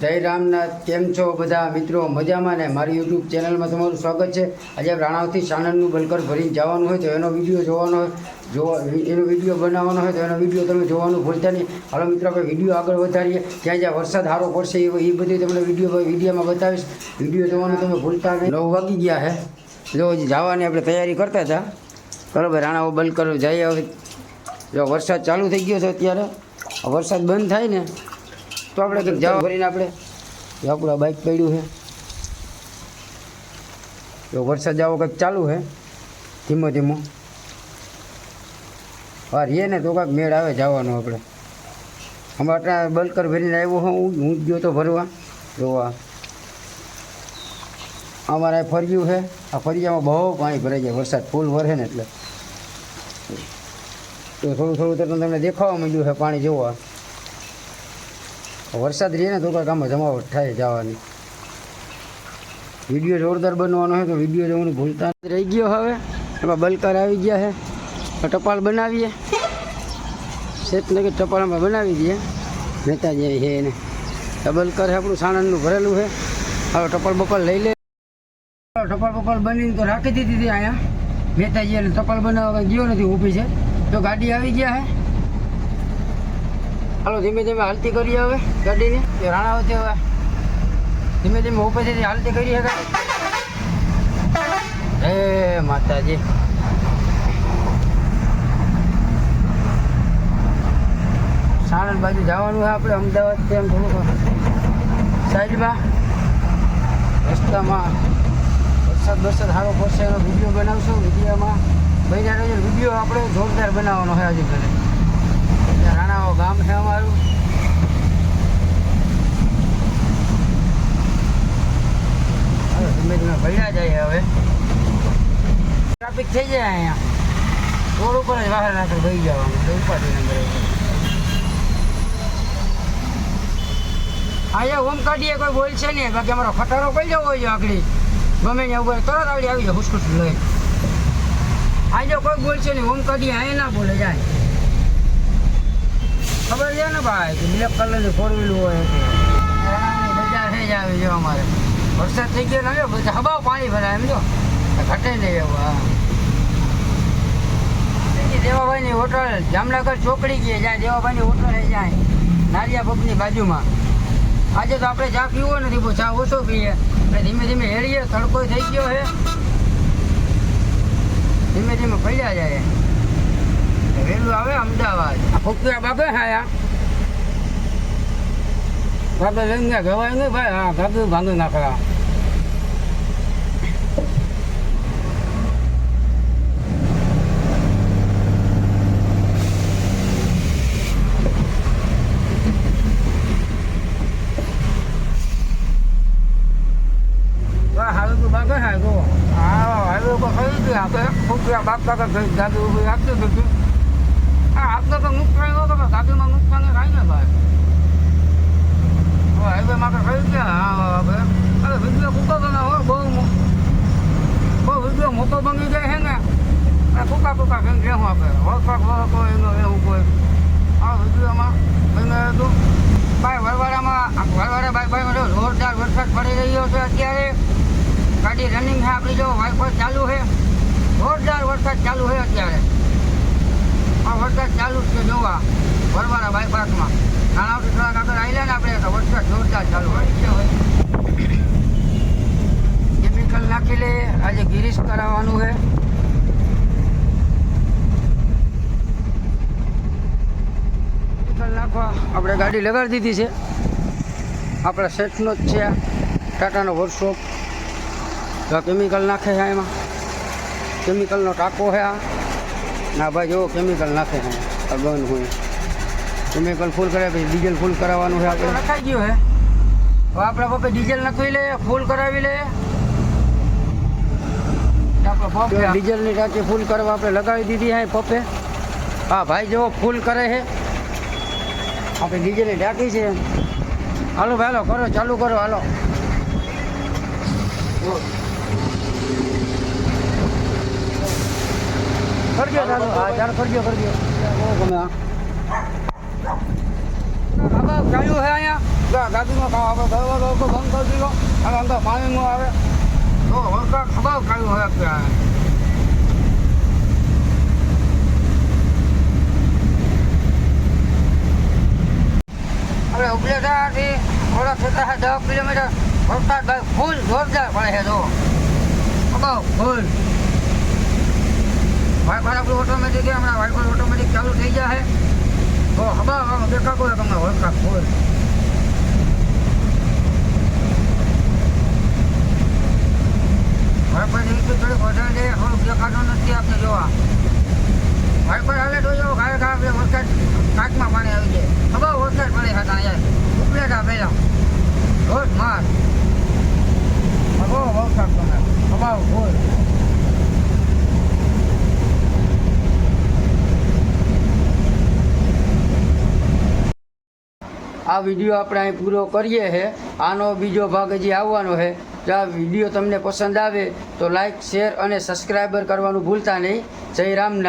જય રામનાથ. કેમ છો બધા મિત્રો? મજામાં ને? મારી યુટ્યુબ ચેનલમાં તમારું સ્વાગત છે. આજે રાણાવથી સાણંદનું બલકર ભરીને જવાનું હોય તો એનો વીડિયો જોવાનો હોય. જોવા એનો વીડિયો બનાવવાનો હોય તો એનો વીડિયો તમે જોવાનું ભૂલતા નહીં. હાલો મિત્રો, આપણે વીડિયો આગળ વધારીએ. જ્યાં જ્યાં વરસાદ સારો પડશે એ બધું તમને વીડિયો વિડીયોમાં બતાવીશ. વીડિયો જોવાનું તમે ભૂલતા નહીં. નવ વાગી ગયા છે જો જવાની આપણે તૈયારી કરતા હતા. બરાબર રાણાઓ બલકર જઈએ હવે જો વરસાદ ચાલુ થઈ ગયો છે અત્યારે. વરસાદ બંધ થાય ને તો આપણે જવા ભરીને આપણે આપણું બાઇક પડ્યું છે. જો વરસાદ જવો કંઈક ચાલુ છે, ધીમો ધીમો. હા રહીએ ને તો કાંઈક મેળ આવે જવાનો આપણે. અમારે ત્યાં બલકર ભરીને આવ્યો હું હું જ ગયો તો ભરવા. જોવા અમારે ફર્યું છે, આ ફરિયામાં બહુ પાણી ભરાઈ જાય વરસાદ ફૂલ વરે ને એટલે. તો થોડું થોડું તો તમને દેખાવા માંડ્યું છે, પાણી જોવા. વરસાદ રહે ને તો કાંઈક આમાં જમાવટ થાય જવાની. વીડિયો જોરદાર બનવાનો હોય તો વીડિયો જોવાનું ભૂલતા. રહી ગયો હવે. એમાં બલકાર આવી ગયા છે. ટપાલ બનાવીએ. શેતને ટપાલ ટપાલમાં બનાવી દઈએ. નેતાજી છે એને. બલકાર આપણું સાણંદનું ભરેલું છે. હવે ટપાલ બપાલ લઈ લે. ટપાલ બપાલ બનીને તો રાખી દીધી હતી અહીંયા. મહેતાજી એને ટપાલ બનાવવા ગયો નથી, ઊભી છે. તો ગાડી આવી ગયા છે. હાલો, ધીમે ધીમે હાલતી કરી હવે ગાડીની. એ રાણાવતી હવે. ધીમે ધીમે ઉપરથી હાલતી કરી ગાડી હે માતાજી. સાણંદ બાજુ જવાનું છે આપણે અમદાવાદથી એમ થોડુંક. સાઈડમાં રસ્તામાં વરસાદ વરસાદ સારો પડશે એનો વીડિયો બનાવશું. વિડીયોમાં બન્યા વીડિયો આપણે જોરદાર બનાવવાનો હોય આજે ઘરે. રાણાઓ ગામ છે અમારું. ધીમે જાય હવે. ટ્રાફિક થઈ જાય અહીંયા. રોડ ઉપર જ વાહન રાખી ભરી જવાનું. ઉપાડી નંબર ઓમ કાઢીએ, કોઈ બોલશે નહીં. બાકી અમારો ખટારો કરી જવો હોય આગળ. ગમે ત્યાં ઉપર તરત આવડી આવી જાય હુસકુસ લઈ. આજે કોઈ બોલશે નહીં, ઓમ કાઢીએ, અહીંયા ના બોલે, જાય. ખબર છે ને ભાઈ કે બ્લેક કલરની ફોર વ્હીલ હોય બજાર થઈ જ આવી જો અમારે. વરસાદ થઈ ગયો ને બધા હબાવ પાણી ભરાય, એમ જો. ઘટે નહીં એવું, હા. દેવાભાઈની હોટલ, જામનગર ચોકડી ગઈ જ્યાં દેવાભાઈની હોટલ છે જાય નારિયા પબની બાજુમાં. આજે તો આપણે ચા પીવો નથી, પણ ચા ઓછો પીએ. આપણે ધીમે ધીમે હેળીએ, તડકો થઈ ગયો છે ધીમે ધીમે પડ્યા જાય. વહેલું આવે અમદાવાદ આ ફોકરા બાબે હાયા બાબે લઈને ગયા ગવાય નહીં ભાઈ હા બાબે ભાંગી નાખલા હાઈવે બાગે હા ગો હા હાઈવે ઉપર ખરી ગઈ આપણે ફોકરા બાપ કાકા ગાડી ઊભી રાખી દીધી હા આપણે તો નુકસાન ન કરે ગાડીમાં નુકસાન થાય ને ભાઈ હાઈવે માટે ખરી ગયા હા હવે, અરે વીડિયો કૂકો બના હો, બહુ બહુ વીડિયો મોટો બની જાય છે ને. આ કૂકા કૂકા કઈ રહેવું આપણે વળપાક વળકો એનો, એવું કોઈ. આ વિડીયોમાં બને હતું ભાઈ, વરવાડામાં વરવાડા બાઈક બાઈક જોરદાર વરસાદ પડી રહ્યો છે અત્યારે. ગાડી રનિંગ છે, આપણી જો વાઇફર ચાલુ છે. જોરદાર વરસાદ ચાલુ છે અત્યારે. આ વરસાદ ચાલુ જ છે, જોવા. વરવાળા બાયપાસમાં નાણાવટી થોડાક આગળ આવેલા ને આપણે, તો વરસાદ જોરદાર ચાલુ હોય. કેમિકલ નાખી લે, આજે ગિરીશ કરાવવાનું છે. કેમિકલ નાખવા. આપણે ગાડી લગાડી દીધી છે. આપણા સેટનો જ છે ટાટાનો વર્કશોપ કેમિકલ નાખે છે એમાં કેમિકલનો ટાંકો છે આ. ના ભાઈ જો કેમિકલ નાખે છે. અગન ગન હોય. કેમિકલ ફૂલ કરે પછી ડીઝલ ફૂલ કરાવવાનું છે આપણે. નખાઈ ગયું હે. હવે આપણે પપ્પે ડીઝલ નાખી લે ફૂલ કરાવી લે. ડીઝલની ટાંકી ફૂલ કરવા આપણે લગાવી દીધી છે પપ્પે. હા ભાઈ જો ફૂલ કરે છે. આપણે ડીઝલની ટાંકી છે. હાલો ભાઈ હાલો કરો ચાલુ કરો હાલો કરજો ચાલો હા ચાલો કરજો કરજો ગમે હા બાબા ચાલુ છે અહીંયા ગાડીમાં કામ આપણે દરવાજો આખો બંધ કરી દીધો. અને અંદર પાણી ન આવે. તો વરસાદ ખબર ઉપલેટાથી થોડા થતા દસ કિલોમીટર. વરસાદ ફૂલ જોરદાર પડે છે તો ફૂલ. આપણું ઓટોમેટિક હમણાં વાઇપર ઓટોમેટિક ચાલુ થઈ જાય તો હવા હવા દેખા કોઈ તમને વાઇપર એક થોડીક વધારે થોડુંક દેખાતું નથી આપણે જોવા. વાઇપર હાલે વરસાદ કાચમાં પાણી આવી જાય. હવા વરસાદ પડે હતા અહીંયા. ઉપલેટા પહેલા રોજ માર ખબર વરસાદ તમે ખબર ફૂલ આ વીડિયો આપણે અહીં પૂરો કરીએ છે આનો બીજો ભાગ હજી આવવાનો છે જો આ વીડિયો તમને પસંદ આવે તો લાઈક શેર અને સબસ્ક્રાઈબર કરવાનું ભૂલતા નહીં. જય રામ